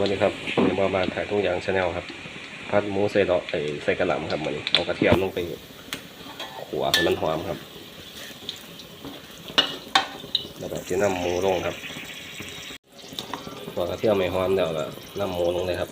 วัสดีครับผมมาบ้านถ่ายทุกอย่างชาแนลครับ พัดหมูใส่ดอกใส่กระหล่ำครับมันเอากระเทียมลงไปขัวให้มันหอมครับแล้วก็ที่นำหมูลงครับขัวกระเทียมไม่หอมแล้วก็น้ำหมูลงเลยครับ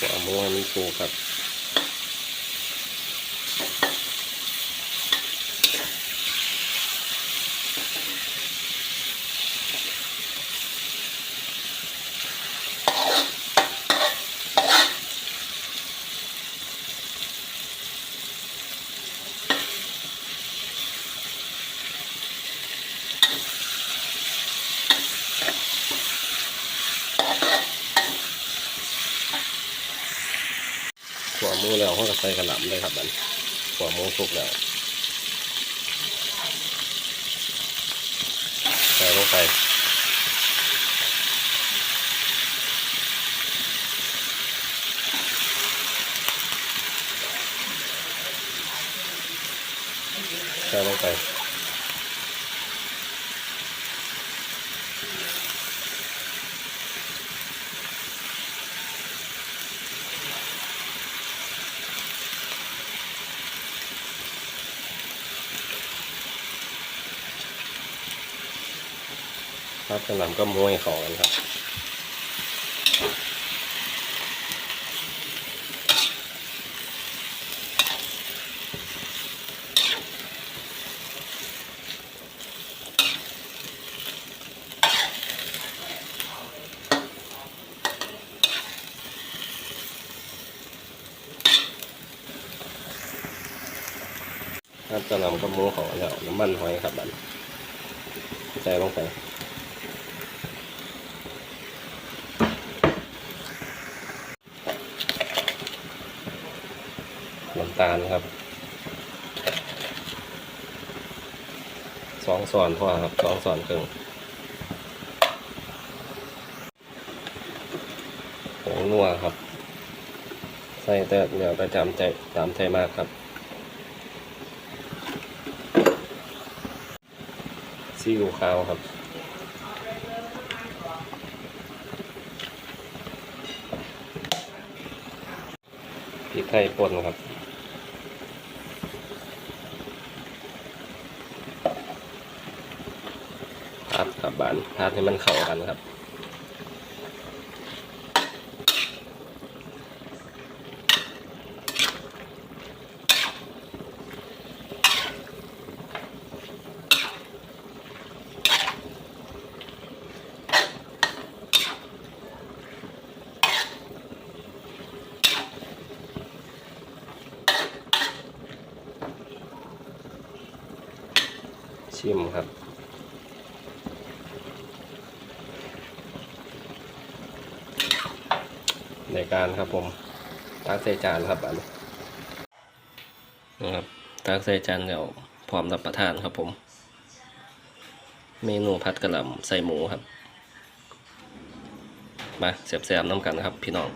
ขัวหมูให้มันควรครับ ขวหมูแล้วเขาก็ใส่กระหล่ำเลยครับมันขวหมูสุกแล้วใส่ลงไปใส่ลงไป ครับกระหล่ำก็ม้วยเขากันครับครับกระหล่ำก็ม้วยเขาแล้วน้ำมันหอยครับมันใส่ลงไป น้ำตาลครับสองส่วนพอครับสองส่วนครึ่งผงนัวครับ ใส่แต่เดี๋ยวแต่จำใจจำใจมากครับซีอิ๊วขาวครับพริกไทยป่นครับ พัดกับบานพัดให้มันเข้ากันครับชิมครับ ในการครับผมตักใส่จานครับอันนี้นะครับตักใส่จานเดี๋ยวพร้อมรับประทานครับผม เมนูผัดกระหล่ำใส่หมูครับ มาเสียบๆน้ำกันนะครับพี่น้อง